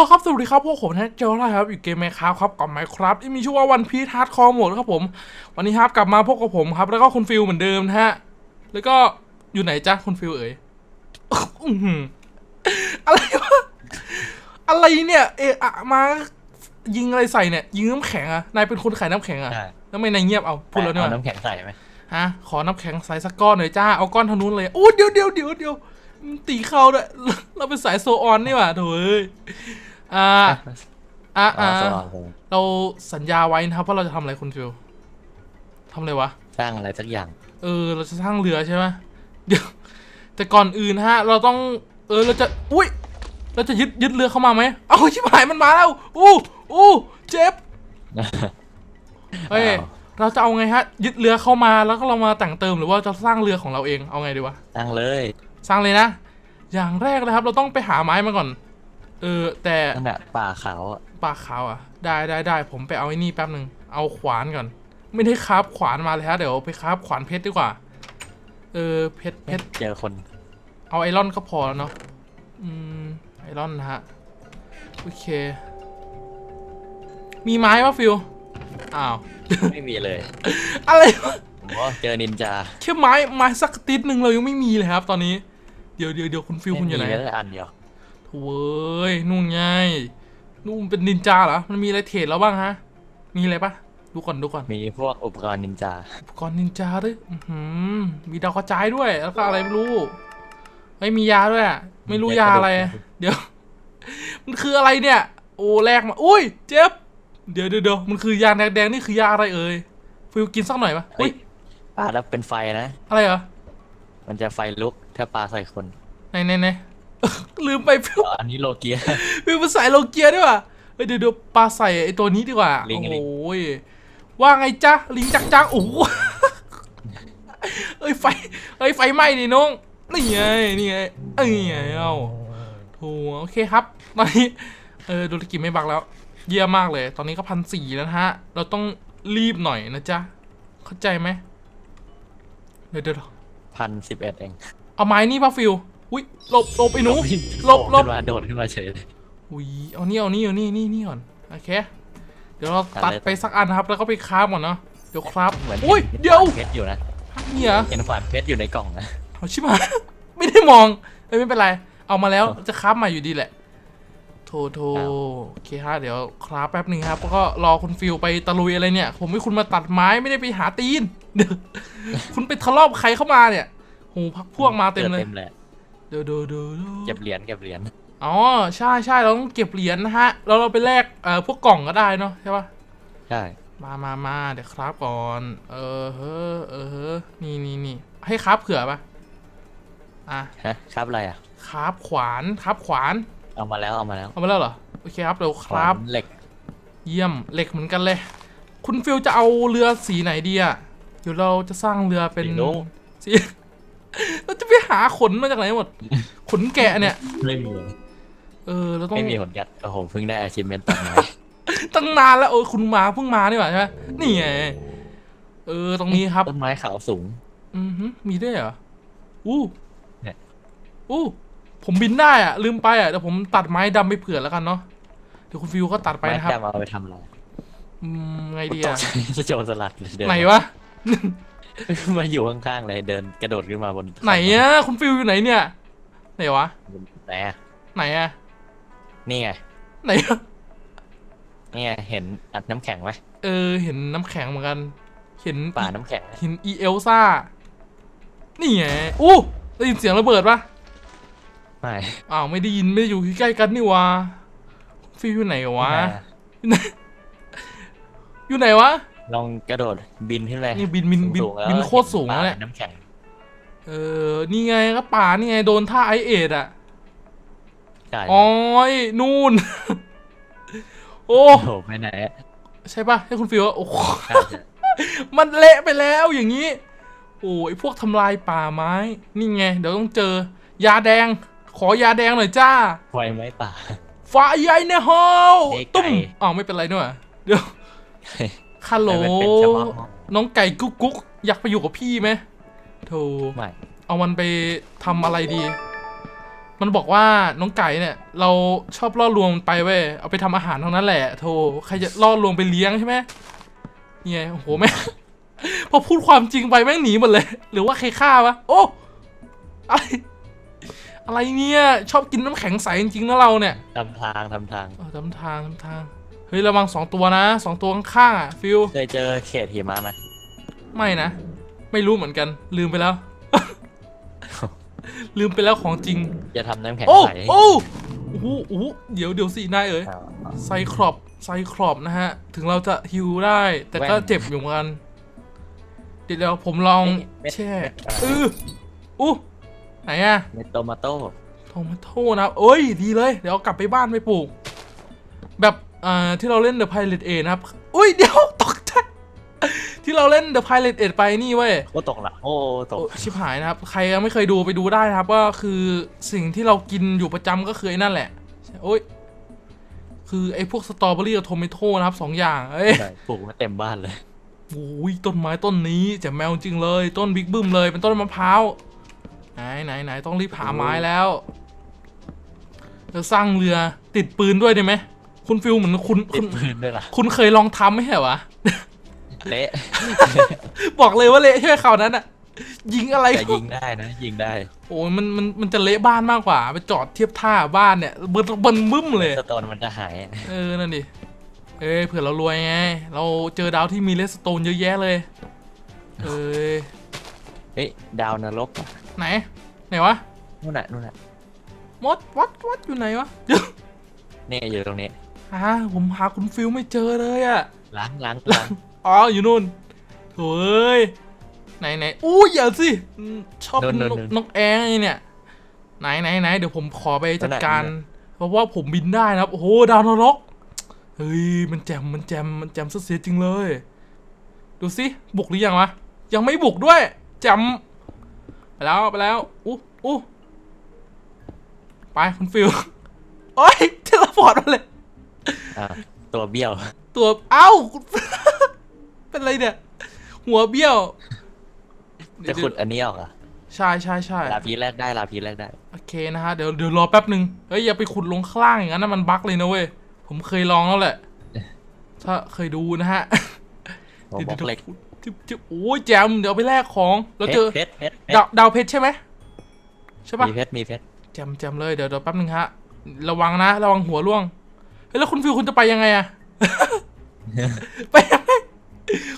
ลครับสวัสดีครับพวกผมนะเจอแล้วครับอยู่เกมแมคครับครับกับไมครับที่มีชื่อว่าวันพีทฮาร์ดคอร์โหมดครับผม วันนี้ครับกลับมาพบกับผมครับ แล้วก็คุณฟิลเหมือนเดิมนะฮะแล้วก็อยู่ไหนจ๊ะคุณฟิลเอ๋ยอื้อหืออะไรวะอะไรเนี่ย เอะอะมายิงอะไรใส่เนี่ย ยิงน้ำแข็งอะนายเป็นคนขายน้ำแข็งอะใช่แล้วทำไม่นายเงียบเอาพูดแล้วเนี่ยเอาน้ำแข็งใส่ไหมฮะขอน้ำแข็งใส่สักก้อนหน่อยจ้าเอาก้อนทางนู้นเลยโอ้เดี๋ยวเดี๋ยวเดี๋ยวเดี๋ยวมัน ตีเข้าด้วยเราเป็นสายโซออนนี่หว่าโถเอ้ยอ่าอ่าอ๋ออ่าสว่างเลยเราสัญญาไว้นะครับว่าเราจะทำอะไรคุณฟิลทำอะไรวะสร้างอะไรสักอย่าง เออ เราจะสร้างเรือใช่ไหมเดี๋ยวแต่ก่อนอื่นฮะ เราต้อง เออ เราจะ อุ้ย เราจะยึดยึดเรือเข้ามาไหมเอาชิบหายมันมาแล้ว อู้อู้เจ็บเฮ้ยอ้าวเราจะเอาไงฮะ ยึดเรือเข้ามาแล้วก็เรามาแต่งเติมหรือว่าจะสร้างเรือของเราเอง เอาไงดีวะ สร้างเลย สร้างเลยนะ อย่างแรกเลยครับ เราต้องไปหาไม้มาก่อน เออ แต่นั่นแหละป่าขาวอะปากขาวอะ ได้ได้ได้ผมไปเอาไอ้นี่แป๊บหนึ่งเอาขวานก่อน ไม่ได้คราบขวานมาเลยฮะเดี๋ยวไปคราบขวานเพชรดีกว่า เออเพชรเพชรเจอคน เอาไอรอนก็พอแล้วเนาะอืมไอรอนนะฮะโอเค มีไม้ปะฟิวอ้าว ไม่มีเลย อะไรวะ ผมว่าเจอนินจาแค่ไม้ไม้สักติดหนึ่งเรายังไม่มีเลยครับ ตอนนี้ เดี๋ยวเดี๋ยวเดี๋ยวคุณฟิวคุณอยู่ไหนม่มีแม้แต่อันเดียวโถ่เว้ยนู่นไงนู่นเป็นนินจาเหรอมันมีอะไรเทรดแล้วบ้างฮะ มีอะไรปะดูก่อนดูก่อนมีพวกอุปกรณ์นินจาอุปกรณ์นินจาด้วยอื้อหือมีดาวกระจายด้วย แล้วก็อะไรไม่รู้ไม่มียาด้วยอะไม่รู้ยาอะไรเดี๋ยว มันคืออะไรเนี่ย โอ้แลกมาอุ้ยเจ็บเดี๋ยวเดี๋ยวเดี๋ยวมันคือยาแดงๆนี่คือยาอะไรเอ่ยฟิวกินสักหน่อยปะเฮ้อุ้ยย ปลาแล้วเป็นไฟนะ อะไรเหรอมันจะไฟลุกถ้าปลาใส่คนไหนไหนไหน ลืมไปฟิวอ๋ออันนี้โลเกียฟิวมันใส่โลเกียด้วยว่ะเฮ้ยเดี๋ยวเดี๋ยวปลาใส่ไอตัวนี้ดีกว่า ลิงโอ้ลิง โหยว่าไงจ๊ะ ลิงจักจักโอ้โหเอ้ยไฟเอ้ยไฟไหม้ดิน้อง นี่ไง นี่ไงเอ้ยไงเอ้าโถูโอเคครับ ตอนนี้ เออโดนกิไม่บักแล้ว เยี่ยมมากเลย ตอนนี้ก็พันสี่แล้วนะฮะ เราต้องรีบหน่อยนะจ๊ะ เข้าใจไหม เดี๋ยวเดี๋ยวเดี๋ยวพันสิบเอ็ดเองเอาไม้นี่ป่ะฟิวอุ้ยหลบหลบไอ้หนูหลบหลบขึ้นมาโดดขึ้นมาเฉยเลยอุ้ยเอานี่เอานี่เอานี่นี่นี่ก่อนโอเคเดี๋ยวเราตัตัดดเลยไปสักอันนะครับแล้วก็ไปคราฟก่อนเนาะเดี๋ยวคราฟเหมือนอุ้ยห็นเดี๋ยวเพชรอยู่นะนี่เหรอเห็นขวานเพชรอยู่ในกล่องนะเอาชิบหายไม่ได้มองเอ้ยไม่เป็นไร เอามาแล้วจะคราฟใหม่อยู่ดีแหละโทโทครับโอเคฮะเดี๋ยวคราฟแป๊บหนึ่งครับแล้วก็รอคุณฟิลไปตะลุยอะไรเนี่ย ผมให้คุณมาตัดไม้ไม่ได้ไปหาตีน เดี๋ยวคุณไปทะเลาะใครเข้ามาเนี่ยโหพักพวกมาเต็มเลย เต็มเลยเดี๋ยวเดี๋ยวเดี๋ยวดี๋ยวเก็บเหรียญเก็บเหรียญอ๋อใช่ใช่เราต้องเก็บเหรียญนะฮะแล้วเราไปแลกเอ่อพวกกล่องก็ได้เนาะใช่ปะใช่มามามาเดี๋ยวครับก่อน เออเฮ้อเออเฮ้อนี่นี่นี่ให้ครับเผื่อปะอะฮะครับอะไรอะ ครับขวานครับขวานเอามาแล้วเอามาแล้วเอามาแล้วเหรอโอเคครับเดี๋ยวครับ ขวานเหล็ก เยี่ยมเหล็กเหมือนกันเลย คุณฟิลจะเอาเรือสีไหนดีอะเดี๋ยวเราจะสร้างเรือเป็นสีนู้นสีเราจะไปหาขนมาจากไหนหมด ขนแกะเนี่ย ไม่มีเออเราต้องไม่มีผลกัดโอ้โหเพิ่งได้ achievement ตัดไม้ตั้งนานแล้วโอ้ยคุณมาเพิ่งมานี่หว่าใช่ไหมนี่ไงเออตรงนี้ครับ ต้นไม้ขาวสูง อือหือมีด้วยเหรอ อู้เนี่ย อู้ ผมบินได้อะลืมไปอะเดี๋ยวผมตัดไม้ดำไปเผื่อแล้วกันเนาะ เดี๋ยวคุณฟิวก็ตัดไปไม้นะครับดำเอาไปทำอะไรอืมไงดีตอะกใจจะโจรสลัดเลยเดินไหนวะ มาอยู่ข้างๆเลยเดินกระโดดขึ้นมาบนไหนอะคุณฟิวอยู่ไหนเนี่ยไหนวะไหนอะไหนอะนี่ไงไหนอะนี่ไงเห็นอัดน้ำแข็งไหมเออ เห็นน้ำแข็งเหมือนกัน เห็นป่าน้ำแข็งเห็นอีเอลซ่านี่ไงอู้ได้ยินเสียงระเบิดปะไม่อ้าวไม่ได้ยินไม่ได้อยู่ใกล้ๆกันนี่วะคุณฟิวอยู่ไหนวะไม่อยู่ไหนวะ ลองกระโดดบินขึ้นไปนี่บินบินบินสูงๆแล้วบินโคตรสูงห็แล้วป่าเนี่ยน้ำแข็งเออ นี่ไงก็ป่านี่ไงโดนท่าไอเอ็ดอะใช่อ๋อยนู่น โอ้ โอ้โหไปไหนอะใช่ป่ะให้คุณฟิวว่าโอ้โหใช่ใช่มันเละไปแล้วอย่างนี้ โอ้ยพวกทำลายป่าไม้ นี่ไง เดี๋ยวต้องเจอ ยาแดง ขอยาแดงหน่อยจ้าไฟไหม้ป่า ไฟใหญ่ในฮอลเอ้ยไก่ ตุ้มอ้าวไม่เป็นไรด้วยเดี๋ยว ฮัลโหล แต่มันเป็นเฉพาะห้อง น้องไก่กุ๊กกุ๊กอยากไปอยู่กับพี่ไหมโธ่ไม่ เอามันไปทำอะไรดี มันบอกว่าน้องไก่เนี่ย เราชอบล่อลวงมันไปเว้ยเอาไปทำอาหารทั้งนั้นแหละโธ่ใครจะล่อลวงไปเลี้ยงใช่ไหมเนี่ยโอ้โหแม่ง พอพูดความจริงไปแม่งหนีหมดเลย หรือว่าใครฆ่าวะโอ้อะไรอะไรเนี่ยชอบกินน้ำแข็งใสจริงๆนะเราเนี่ย ทำทางทำทาง เออทำทางทำทาง เฮ้ยระวังสองตัวนะสองตัวข้างๆอะฟิลเคยเจอเขตหิมะไหมไม่นะ ไม่รู้เหมือนกัน ลืมไปแล้ว ลืมไปแล้วของจริง จะทำน้ำแข็งโอ้ใสโอ้โอ้โหโอ้โหเดี๋ยวเดี๋ยวสินายเอ๋ยอ่าไซครอปไซครอปนะฮะ ถึงเราจะฮิวได้ แต่ก็แว่นเจ็บอยู่เหมือนกันเดี๋ยวเดี๋ยวผมลองเม็ดแช่เม็ดอะไรเอออู้ไหนอะเมโตมาโต้โทมาโทนะครับเอ้ยดีเลย เดี๋ยวเอากลับไปบ้านไปปลูก แบบ อ่าที่เราเล่น The Pilot 8นะครับ อุ้ยเดี๋ยวตกใจที่เราเล่น The Pilot 8ไปนี่เว้ย โอ้ตกละ โอ้ตก โอ้ชิบหายนะครับ ใครยังไม่เคยดูไปดูได้นะครับก็คือสิ่งที่เรากินอยู่ประจำก็คือไอ้นั่นแหละ โอ้ย คือไอ้พวกสตรอเบอรี่กับโทมิโตนะครับสองอย่างเอ้ย ใช่ปลูกมาเต็มบ้านเลย โอ้ยต้นไม้ต้นนี้แจะแมวจริงเลย ต้นบิ๊กบึ้มเลยเป็นต้นมะพร้าวไหนไหนไหนต้องรีบหาไม้แล้วจะสร้างเรือติดปืนด้วยได้ไหม คุณฟิลเหมือนคุณติคุดณปืนด้วยล่ะคุณเคยลองทำไหมเหรอวะ เละบอกเลยว่าเละใช่ไหมคราวนั้นอะยิงอะไรแต่ยิงได้นะ ยิงได้โอ้ยมันมันมันจะเละบ้านมากกว่า ไปจอดเทียบท่าบ้านเนี่ยเบิร์นเบิร์นบึ้มเลย สโตนมันจะหายเออ นั่นดิ เอ้ยเผื่อเรารวยไง เราเจอดาวที่มีเลสโตนเยอะแยะเลย เอ้ยเฮ้ยดาวนรกอะไหน ไหนวะนู่นน่ะนู่นน่ะมดวัดวัดอยู่ไหนวะ เนี่ยอยู่ตรงนี้ หาผมหาคุณฟิลไม่เจอเลยอะล้างล้างล้างอ๋ออยู่นู่นโถ่เอ้ยไหนไหนอู้อย่าสิอืมชอบนกนกแองไอ้เนี่ย ไหนไหนไหนเดี๋ยวผมขอไปจัดการ เพราะว่าผมบินได้นะครับโอ้โหดาวนรกเฮ้ยมันแจมมันแจมมันแจมเสียจริงเลย ดูสิบุกหรือยังวะยังไม่บุกด้วยแจมไปแล้วไปแล้วอู้อู้ไปคุณฟิลโอ้ยเทเลพอร์ตมาเลย อ่าตัวเบี้ยว ตัวเอ้า เป็นไรเนี่ย หัวเบี้ยวจะขุดอันนี้ออกอะใช่ใช่ใช่ลาพีแรกได้ลาพีแรกได้ โอเคนะฮะ เดี๋ยวเดี๋ยวรอแป๊บหนึ่งเฮ้ยอย่าไปขุดลงข้างล่างอย่างนั้นนะมันบั๊กเลยนะเว้ย ผมเคยลองแล้วแหละ ถ้าเคยดูนะฮะโอ้บล็อกเหล็ก จิ๊บจิ๊บโอ้ยแจมเดี๋ยวไปแลกของ เราเจอเพชรเพชรเพชดารวดาวเพชรใช่ไหมใช่ปะมีเพชรมีเพชรแจมแจมเลยเดี๋ยวเดี๋ยวแป๊บนึงฮะ ระวังนะ ระวังหัวร่วง เฮ้ยแล้วคุณฟิวคุณจะไปยังไงอะ ไปยังไง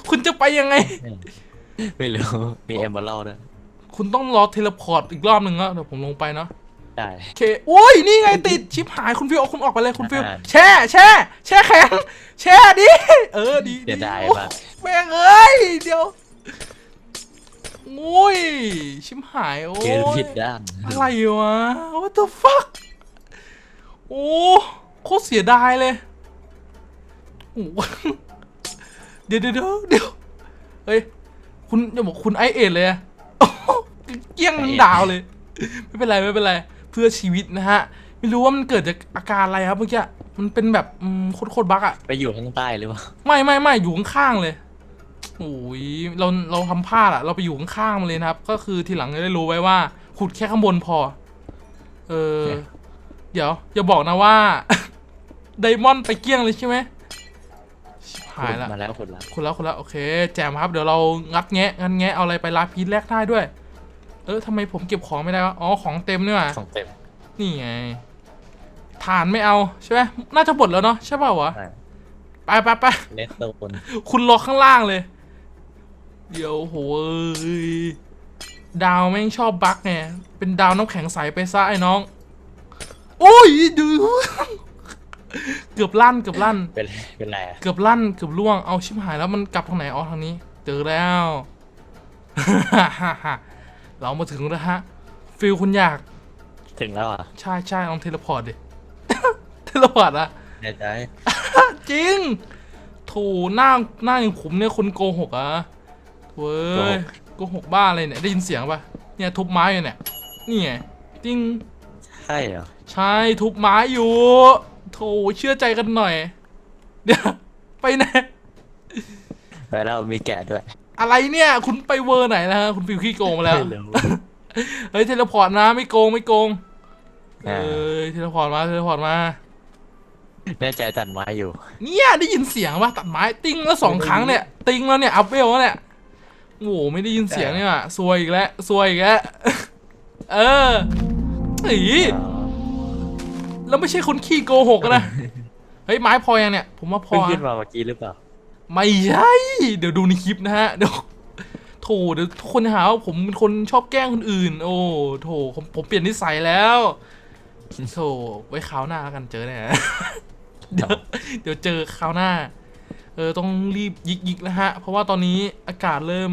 คุณจะไปยังไง ไม่รู้ มีเอมเบอร์ด้วยคุณต้องรอเทเลพอร์ตอีกรอบหนึ่งอะเดี๋ยวผมลงไปเนาะได้ โอเคโอ้ยนี่ไงติดชิปหายคุณฟิวเอาคุณออกไปเลยคุณฟิวอ่าแช่แช่แช่แข็งแช่ดิเออดีเสียดายโอ้มากแม่งเอ้ยเดี๋ยวโอ้ยชิมหายโอ้เจอยผิดด้าน อะไรวะ what the fuck โอ้โค ตรเสียดายเลยโอ้โหเดี๋ยวเดี๋ยวเดี๋ยวเดี๋ยวเฮ้ย คุณอย่าบอกคุณไอเอ็ดเลยอะโอ้โหเกี้ยงมันดาวเลย ไม่เป็นไรไม่เป็นไร เพื่อชีวิตนะฮะ ไม่รู้ว่ามันเกิดจากอาการอะไรครับเมื่อกี้ มันเป็นแบบอืมโคตรโคตรบักอะไปอยู่ข้างใต้หรือเปล่า ไม่ไม่ไม่อยู่ข้างๆเลยโอ้ยเราเราทำพลาดอะเราไปอยู่ข้างๆมันเลยนะครับ ก็คือทีหลังจะได้รู้ไว้ว่า ขุดแค่ข้างบนพอ เออ เดี๋ยวอย่าบอกนะว่า ไดมอนด์ไปเกลี้ยงเลยใช่ไหมชิบหายละ มาแล้วขุดแล้วคุณแล้วคุณแล้วโอเค แจมครับเดี๋ยวเรางัดแงะงัดแงะเอาอะไรไปลาพีทแลกได้ด้วย เออทำไมผมเก็บของไม่ได้วะอ๋อของเต็มนี่หว่าของเต็มนี่ไงฐานไม่เอาใช่ไหมน่าจะหมดแล้วเนาะใช่เปล่าวะใช่ไปไปไปเลสโตนคุณรอข้างล่างเลย เดี๋ยวโหเอ้ยดาวแม่งชอบบั๊กไงเป็นดาวน้ำแข็งใสไปซะไอ้น้อง โอ้ยดู เกือบลั่นเกือบลั่น เป็นเป็นไรอะเกือบลั่นเกือบล่วงเอาชิบหายแล้วมันกลับทางไหนอ๋อทางนี้ เจอแล้ว เรามาถึงแล้วฮะ ฟิลคุณอยาก ถึงแล้วอะใช่ใช่ลองเทเลพอร์ตดิ เทเลพอร์ตอะ แน่ใจจริงโถหน้าหน้าอย่างผมเนี่ยคนโกหกอะโถ่เว้ยโกหกบ้าอะไรเนี่ย ได้ยินเสียงปะเนี่ยทุบไม้อยู่เนี่ย นี่ไงจริง ใช่เหรอ ใช่ทุบไม้อยู่ โถเชื่อใจกันหน่อย เดี๋ยว ไปไหนไปแล้วมีแกะด้วย อะไรเนี่ย คุณไปเวอร์ไหนนะฮะ คุณฟิวขี้โกงมาแล้ว ไม่รู้ เฮ้ยเทเลพอร์ตนะไม่โกงไม่โกง เอ้ยเทเลพอร์ตมาเทเลพอร์ตมา แน่ใจตัดไม้อยู่ เนี่ยได้ยินเสียงว่าตัดไม้ติ้งแล้วสองครั้งเนี่ยติ้งแล้วเนี่ยอัพเวลแล้วเนี่ยโอ้โหไม่ได้ยินเสียงเนี่ยว่ะซวยอีกแล้วซวยอีกแล้ว เออเฮ้ย แล้วไม่ใช่คนขี้โกหกนะ เฮ้ยไม้พอยังเนี่ย ผมว่าพอเพิ่งขึ้นนะมาเมื่อกี้หรือเปล่า ไม่ใช่ เดี๋ยวดูในคลิปนะฮะ เดี๋ยวโถเดี๋ยวทุกคนจะหาว่าผมเป็นคนชอบแกล้งคนอื่น โอ้โถผมผมเปลี่ยนนิสัยแล้วโถไว้คราวหน้าแล้วกันเจอแน่เดี๋ยวเดี๋ยวเจอคราวหน้า เออต้องรีบยิกยิกแล้วฮะ เพราะว่าตอนนี้อากาศเริ่ม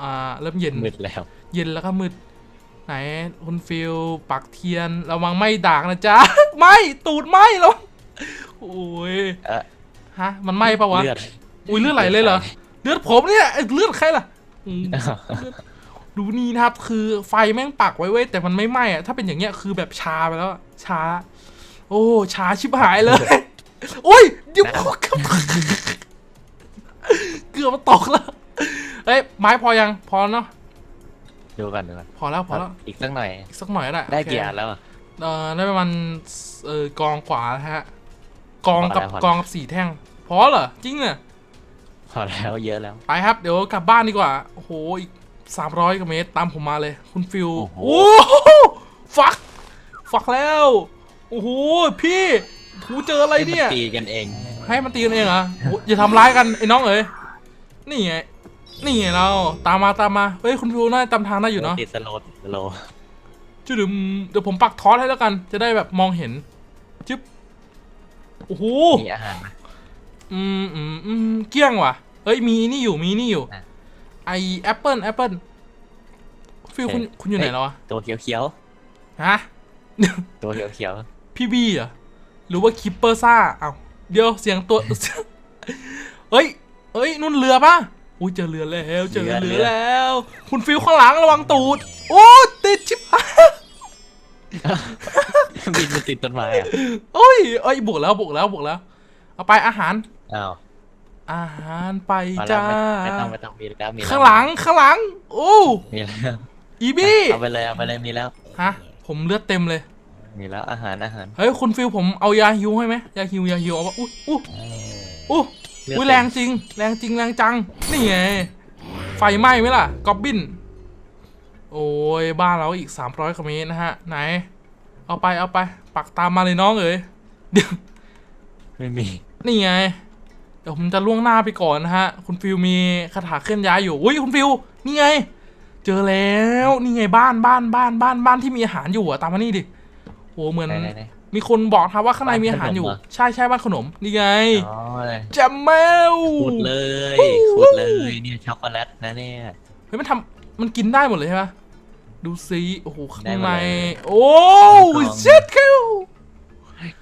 อ่า เริ่มเย็นมืดแล้ว เย็นแล้วก็มืด ไหนคุณฟิลปักเทียนระวังไหม่ด่างนะจ๊ะไหม่ตูดไหม่แล้วโอ้ยเออฮะมันไหม้ปะวะเลือด อุ้ยเลือดไหลเลยเหรอเลือดผมเนี่ยเอ้ยเลือดใครล่ะอืมเลือดดูนี่นะครับคือไฟแม่งปักไว้เว้ยแต่มันไม่ไหม้อะถ้าเป็นอย่างเงี้ยคือแบบชาไปแล้วอะชา โอ้ชาชิบหายเลย โอ้ยเดี๋ยวเกือบเกือบมาตกแล้วเอ้ยไม้พอยังพอเนาะ ดูก่อนดูก่อนพอแล้วพอแล้วอีกสักหน่อย อีกสักหน่อยก็ได้ได้โอเคกี่อันแล้วอะเออได้ประมาณเออกองกว่านะฮะกองกับพอแล้วพอแล้วกองกับสี่แท่ง พอเหรอจริงเนี่ยพอแล้วเยอะแล้ว ไปครับ เดี๋ยวกลับบ้านดีกว่า โอ้โห อีกสามร้อยกว่าเมตรตามผมมาเลย คุณฟิลโอ้โหโอ้โหฟัก ฟักแล้ว โอ้โห พี่ถูเจออะไรเนี่ยให้มัตีกันเอง ให้มันตีกันเองเหรอโอ้อย่าทำร้ายกันไอ้น้องเอ๋ยนี่ไง นี่ไงเราตามมาตามมาเฮ้ยคุณฟิลน่าจะจำทางได้อยู่เนาะติดสโลว์ติดสโลว์จุดมเดี๋ยวผมปักทอสให้แล้วกัน จะได้แบบมองเห็นจึ๊บโอ้โหมีอาหารไหมอืมอืมอืมเกลี้ยงว่ะเอ้ยมีนี่อยู่มีนี่อยู่อะไอแอปเปิลแอปเปิลฟิลคุณคุณอยู่ไหนแล้ววะตัวเขียวฮะๆตัวเขียวพี่บี้เหรอหรือว่าคิปเปอร์ซ่าเอ้าเดี๋ยวเสียงตัวเฮ้ยเฮ้ยนุ่นเรือปะ อุ้ยเจอเรือแล้วเจอเรือแล้ว คุณฟิลข้างหลังระวังตูดโอ้ติดชิบหายๆบินมันติดต้นไม้อะโอ้ยเอ้ยบวกแล้วบวกแล้วบวกแล้ว เอาไปอาหาร อ้าวอาหารไปพอแล้วจ้าไม่ไม่ต้องไม่ต้องมีแล้วมีแล้วข้างหลังข้างหลังโอ้มีแล้วอีบี้เอาไปเลยเอาไปเลยมีแล้ว ฮะผมเลือดเต็มเลย มีแล้วอาหารอาหารเฮ้ยคุณฟิลผมเอายาฮิวให้ไหมยาฮิวยาฮิวเอาปะอุ้ยอุ้ยอุ้ยเลื อดอุ้ยเต็มแรงจริง แรงจริงแรงจัง นี่ไง ไฟไหม้ไหมล่ะกอบบิน โอ้ยบ้านเราอีก 300กว่าเมตรนะฮะ ไหน เอาไปเอาไป ปักตามมาเลยน้องเอ๋ยเดี๋ยวไม่มี นี่ไง เดี๋ยวผมจะล่วงหน้าไปก่อนนะฮะ คุณฟิลมีคาถาเคลื่อนย้ายอยู่ อุ้ยคุณฟิลนี่ไง เจอแล้ว นี่ไงบ้านบ้านบ้านบ้านบ้านที่มีอาหารอยู่อะตามมานี่ดิ โอ้เหมือน ไหนไหนไหน มีคนบอกครับว่าข้างในมีอาหารอยู่บ้านขนมเหรอ ใช่ใช่บ้านขนม นี่ไงอ๋อแจมแมวขูดเลยขูดเลยเนี่ยช็อกโกแลตนะเนี่ย เฮ้ยมันทำมันกินได้หมดเลยใช่ปะดูซิโอ้โหข้างได้หมในดเลยโอ้ของเช็ดคิว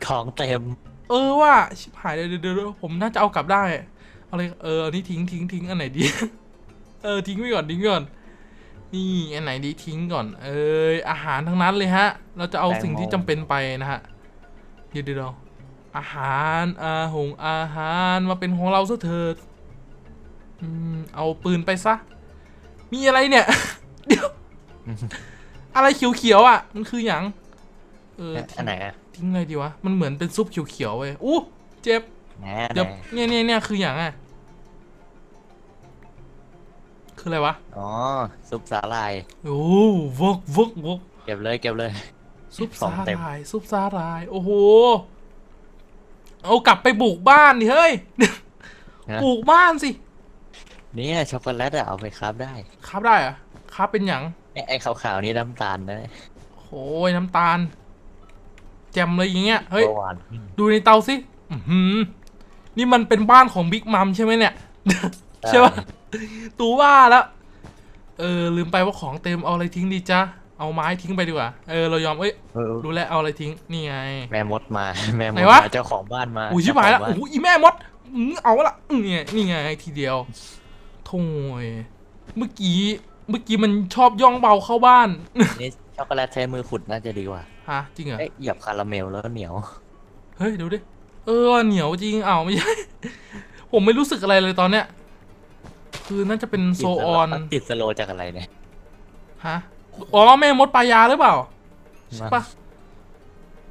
ของเต็มเออว่าชิบหายเดี๋ยวเดี๋ยวเดี๋ยวผมน่าจะเอากลับได้เอาเลยเอออันนี้ทิ้งทิ้งทิ้งอันไหนดี เออทิ้งไว้ก่อนทิ้งไว้ก่อน นี่อันไหนดีทิ้งก่อน เอออาหารทั้งนั้นเลยฮะ เราจะเอาแตงโมสิ่งที่จำเป็นไปนะฮะเดี๋ยวเดี๋ยวเดี๋ยวอาหารอาหงอาหารมาเป็นของเราซะเถิดอืมเอาปืนไปซะ มีอะไรเนี่ย เดี๋ยว อะไรเขียวๆอะ มันคืออย่าง เอออันไหนอะทิ้งเลยดีวะ มันเหมือนเป็นซุปเขียวๆเว้ยอู้เจ็บแหนเดี๋ยวไหนเนี่ยเนี่ยเนี่ยคืออย่างอะ คืออะไรวะ อ๋อ ซุปสาหร่าย โอ้วกวกวกเก็บเลยเก็บเลย ซุปขอสางเต็มหร่ายซุปสาหร่าย โอ้โห เอากลับไปบุกบ้านดิเฮ้ยนะบุกบ้านสิ เนี่ยช็อกโกแลตอะเอาไปครับได้ ครับได้เหรอะครับเป็นอย่างไอ้ไอ้ขาวๆนี่น้ำตาลนะโอ้ยน้ำตาล แจมเลยอย่างเงี้ย เฮ้ยเบาหวานขึ้นดูในเตาสิอื้อหือนี่มันเป็นบ้านของบิ๊กมัมใช่ไหมเนี่ย ใช่ปะตูว่าแล้ว เออ ลืมไปว่าของเต็มเอาอะไรทิ้งดีจ๊ะ เอาไม้ทิ้งไปดีกว่า เออเรายอม เอ้ย เออรู้แล้วเอาอะไรทิ้ง นี่ไง แม่มดมา แม่มดไหนวะ มาเจ้าของบ้านมาอุ้ยชิบหายแล้วเจ้โอ้ขโหอีแม่มดอื้อเอาละอื้อนี่ไงนี่ไงทีเดียวโถ่ยเมื่อกี้ เมื่อกี้มันชอบย่องเบาเข้าบ้านบ้าน นี่ช็อกโกแลตใช้มือขุดน่าจะดีกว่าฮะ จริงเหรอ เอ๊ะเหยียบคาราเมลแล้วเหนียว เฮ้ยเดี๋ยวดิ เออ เหนียวจริงอ้าวไม่ใช่ ผมไม่รู้สึกอะไรเลยตอนเนี้ย คือน่าจะเป็นโซออน ติดสโลว์จากอะไรเนี่ย ฮะ อ๋อแม่มดปลายาหรือเปล่าใช่ปะ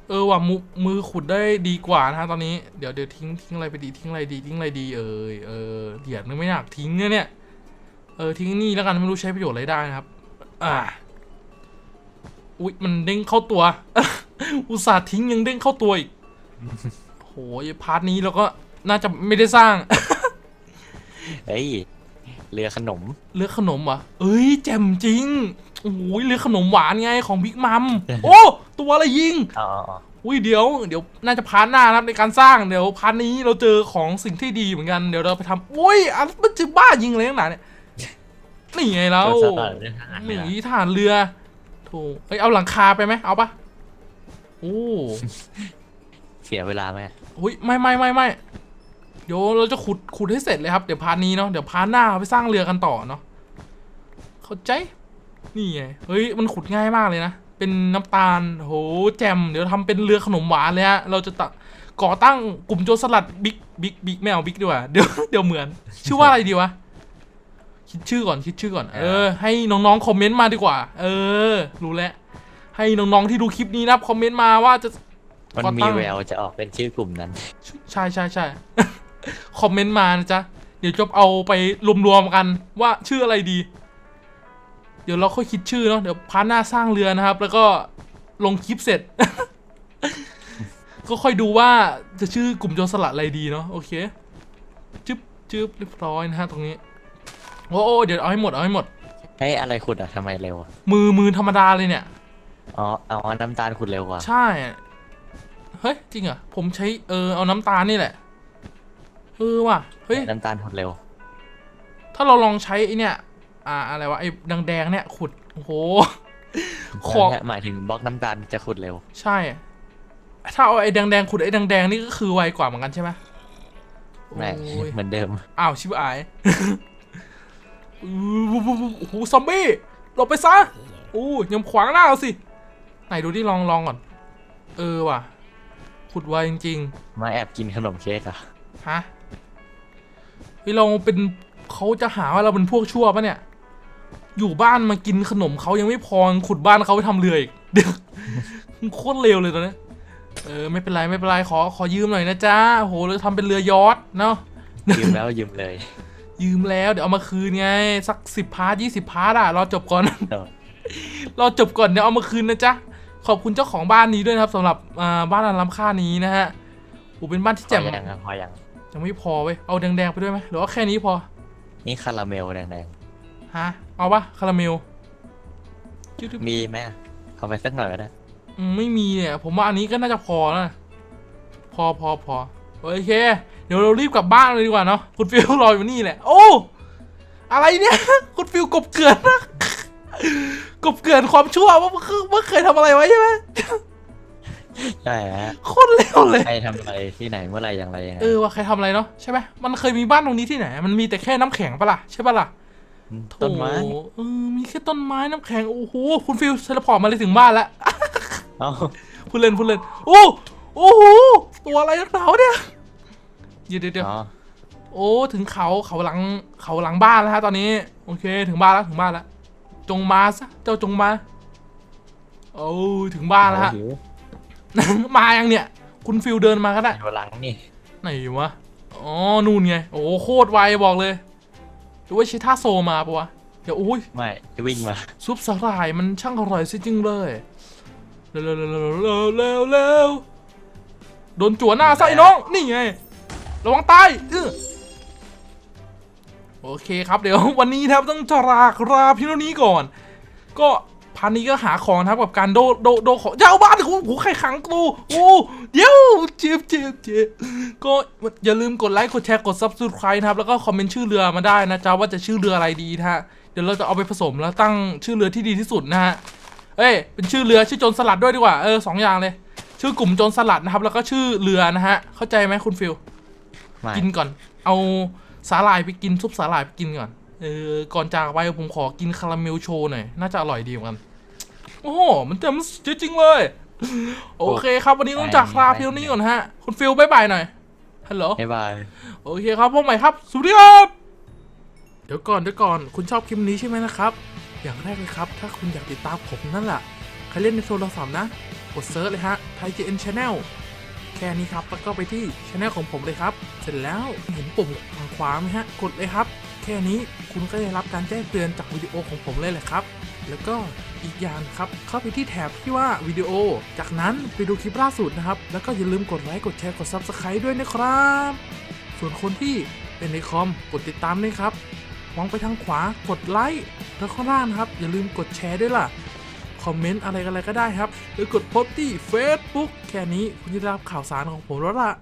เออว่ะมือมือขุดได้ดีกว่านะฮะตอนนี้เดี๋ยวเดี๋ยวทิ้งทิ้งอะไรไปดีทิ้งอะไรดีทิ้งอะไรดีเออเออเดี๋ยวนึกไม่อยากทิ้งเนี่ยเนี่ยเออทิ้งนี่แล้วกันไม่รู้ใช้ประโยชน์อะไรได้นะครับ อ่าอุ๊ยมันเด้งเข้าตัว อุตส่าห์ทิ้งยังเด้งเข้าตัวอีกโหยพาร์ทนี้เราก็น่าจะไม่ได้สร้างเฮ้ย เรือขนม เลือกขนมเหรอเอ้ยแจ่มจริง โอ้ยเลือกขนมหวานไงของบิ๊กมัม โอ้ ตัวอะไรยิง อ๋ออ๋ออุ้ยเดี๋ยวเดี๋ยวน่าจะพาร์ทหน้านะครับในการสร้างเดี๋ยวพาร์ทนี้เราเจอของสิ่งที่ดีเหมือนกันเดี๋ยวเราไปทำอุ้ยอันมันจะบ้ายิงอะไรตั้งหนาเนี่ยนี่ไงเราเรือสลัดเรือทหารหเรือนีฐานเรือโถูกเอ้ยเอาหลังคาไปไหมเอาปะโอ้ เสียเวลาไหมอุ้ยไม่ไม่ไม่ไม่ เดี๋ยวเราจะขุดขุดให้เสร็จเลยครับ เดี๋ยวพาร์ทนี้เนาะ เดี๋ยวพาร์ทหน้าเราไปสร้างเรือกันต่อเนาะ เข้าใจ นี่ไง เฮ้ย มันขุดง่ายมากเลยนะ เป็นน้ำตาล โห แจม เดี๋ยวทำเป็นเรือขนมหวานเลยฮะ เราจะตะก่อตั้งกลุ่มโจรสลัดบิ๊กบิ๊กบิ๊กไม่เอาบิ๊กดีกว่า เดี๋ยวเดี๋ยวเหมือน ชื่อว่าอะไรดีวะ คิดชื่อก่อนคิดชื่อก่อน เออ ให้น้องๆคอมเมนต์มาดีกว่า เออ รู้แล้ว ให้น้องๆที่ดูคลิปนี้นะครับคอมเมนต์มาว่าจะมันขอมีตั้งแววจะออกเป็นชื่อกลุ่มนั้น ใช่ใช่ใช่ คอมเมนต์มานะจ๊ะ เดี๋ยวจะเอาไปรวมๆกันว่าชื่ออะไรดี เดี๋ยวเราค่อยคิดชื่อเนาะเดี๋ยวพาร์ทหน้าสร้างเรือนะครับ แล้วก็ลงคลิปเสร็จ ก็ค่อยดูว่าจะชื่อกลุ่มโจรสลัดอะไรดีเนาะโอเคจึ๊บจึ๊บเรียบร้อยนะฮะตรงนี้โอ้โอ้เดี๋ยวเอาให้หมดเอาให้หมด เฮ้ยอะไรขุดอะทำไมเร็วอะมือมือธรรมดาเลยเนี่ย อ๋อเอาน้ำตาลขุดเร็วกว่า ใช่ เฮ้ย จริงเหรอผมใช้เออเอาน้ำตาลนี่แหละ เออว่ะ เฮ้ย น้ำตาลขุดเร็ว ถ้าเราลองใช้ไอเนี่ย อ่า อะไรวะ ไอ้แดงๆเนี่ย ขุด โอ้โห ของเนี่ยหมายถึงบล็อกน้ำตาลจะขุดเร็ว ใช่ ถ้าเอาไอ้แดงๆขุดไอ้แดงๆนี่ก็คือไวกว่าเหมือนกันใช่ไหมไม่โอ้ยเหมือนเดิม อ้าว ชิบหายอู้โอ้โห ซอมบี้ หลบไปซะโอ้ยยังขวางหน้าเราสิ ไหนดูที่ลองลองก่อน เออว่ะ ขุดไวจริงๆ มาแอบกินขนมเค้กอะฮะเฮ้ยเราเป็นเขาจะหาว่าเราเป็นพวกชั่วปะเนี่ย อยู่บ้านมากินขนมเขายังไม่พอยังขุดบ้านเขาไปทำเรืออีกเดี๋ยวโคตรเลวเลยตอนนี้เออไม่เป็นไรไม่เป็นไรขอขอยืมหน่อยนะจ๊ะโอ้โหเราทำเป็นเรือยอทเนาะยืมแล้วยืมเลย ยืมแล้วเดี๋ยวเอามาคืนไง สักสิบพาร์ทยี่สิบพาร์ทอะรอจบก่อนเออรอจบก่อนเดี๋ยวเอามาคืนนะจ๊ะขอบคุณเจ้าของบ้านนี้ด้วยนะครับสำหรับอ่าบ้านอันล้ำค่านี้นะฮะโอ้เป็นบ้านที่พอแจ่มยังอะพอยัง ยังไม่พอเว้ย เอาแดงๆไปด้วยไหมหรือว่าแค่นี้พอ นี่คาราเมลแดงฮะ เอาปะคาราเมลจุ๊บๆมีไหมอะเอาไปสักหน่อยก็ได้อืมไม่มีเนี่ย ผมว่าอันนี้ก็น่าจะพอแล้วนะพอพอพอโอเค เดี๋ยวเรารีบกลับบ้านเลยดีกว่าเนาะ คุณฟิลรออยู่นี่แหละ โอ้ อะไรเนี่ย คุณฟิลกบเกลือนนะ กบเกลือนความชั่วว่าเมื่อคืนเมื่อเคยทำอะไรไว้ใช่ไหม ใช่ฮะโคตรเร็วเลย ใครทำอะไรที่ไหนเมื่อไหรอย่างไรยังไงเออว่าใครทำอะไรเนาะใช่ไหมมันเคยมีบ้านตรงนี้ที่ไหน มันมีแต่แค่น้ำแข็งปะล่ะใช่ปะล่ะต้นไม้โอ้เออมีแค่ต้นไม้น้ำแข็ง โอ้โห คุณฟิลเทเลพอร์ตมาเลยถึงบ้านแล้วเอ้าพูดเล่นพูดเล่น โอ้โอ้โห ตัวอะไรนักหนาวเนี่ยเดี๋ยวเดี๋ยวเดี๋ยวอ๋อโอ้ ถึงเขาเขาหลังเขาหลังบ้านแล้วฮะตอนนี้ โอเค ถึงบ้านแล้วถึงบ้านแล้ว จงมาซะ เจ้าจงมา โอ้ ถึงบ้านแล้วฮะ หิว มายังเนี่ย คุณฟิลเดินมาก็ได้อยู่หลังนี่ไหนวะอ๋อนู่นไง โอ้โคตรไวบอกเลยหรือว่าใช้ท่าโซมาปะวะเดี๋ยวโอ้ยไม่วิ่งมาซุปสาหร่ายมันช่างอร่อยซะจริงเลยเร็วเร็วเร็วเร็วเร็วเร็วเร็วโดนจั่วหน้าซะไอ้น้อง นี่ไงระวังตายเออโอเคครับเดี๋ยววันนี้นะครับต้องจรากราพี่โนนี้ก่อน ก็ พาร์ทนี้ก็หาของนะครับกับการโดโดโดของเจ้าบ้านโอ้โหใครขังกูโอ้เดี๋ยวเจ็บเจ็บเจ็บก็อย่าลืมกดไลค์กดแชร์กด subscribe นะครับแล้วก็คอมเมนต์ชื่อเรือมาได้นะจ๊ะว่าจะชื่อเรืออะไรดีนะฮะเดี๋ยวเราจะเอาไปผสมแล้วตั้งชื่อเรือที่ดีที่สุดนะฮะเอ้ยเป็นชื่อเรือชื่อโจรสลัดด้วยดีกว่าเออสองอย่างเลย ชื่อกลุ่มโจรสลัดนะครับ แล้วก็ชื่อเรือนะฮะเข้าใจไหมคุณฟิลไม่กินก่อน เอาสาหร่ายไปกินซุปสาหร่ายไปกินก่อนเออก่อนจากไปผมขอกินคาราเมลโชว์หน่อย น่าจะอร่อยดีเหมือนกัน โอ้โหมันเต็มจริงๆเลย โอเคครับ วันนี้ต้องจากลาเพียวนี้ก่อนฮะ คุณฟิลบายบายหน่อย ฮัลโหลบ๊ายบาย โอเคครับพบใหม่ครับ สวัสดีครับ เดี๋ยวก่อนเดี๋ยวก่อน คุณชอบคลิปนี้ใช่ไหมนะครับ อย่างแรกเลยครับ ถ้าคุณอยากติดตามผมนั่นแหละใครเล่นในโทรศัพท์นะ กดเซิร์ชเลยฮะไทย JN Channel แค่นี้ครับ แล้วก็ไปที่ช anel ของผมเลยครับ เสร็จแล้วเห็นปุ่มทางขวาไหมฮะ กดเลยครับ แค่นี้คุณก็ได้รับการแจ้งเตือนจากวิดีโอของผมเลยแหละครับ แล้วก็ อีกอย่างครับ เข้าไปที่แถบที่ว่าวิดีโอ จากนั้นไปดูคลิปล่าสุดนะครับ แล้วก็อย่าลืมกดไลค์ กดแชร์ กด Subscribe ด้วยนะครับ ส่วนคนที่เป็นในคอมกดติดตามด้วยครับ มองไปทางขวากดไลค์แล้วข้างล่างนครับ อย่าลืมกดแชร์ด้วยล่ะ คอมเมนต์อะไรกันอะไรก็ได้ครับ หรือกดโพสต์ที่ Facebook แค่นี้คุณจะได้รับข่าวสารของผมแล้วล่ะ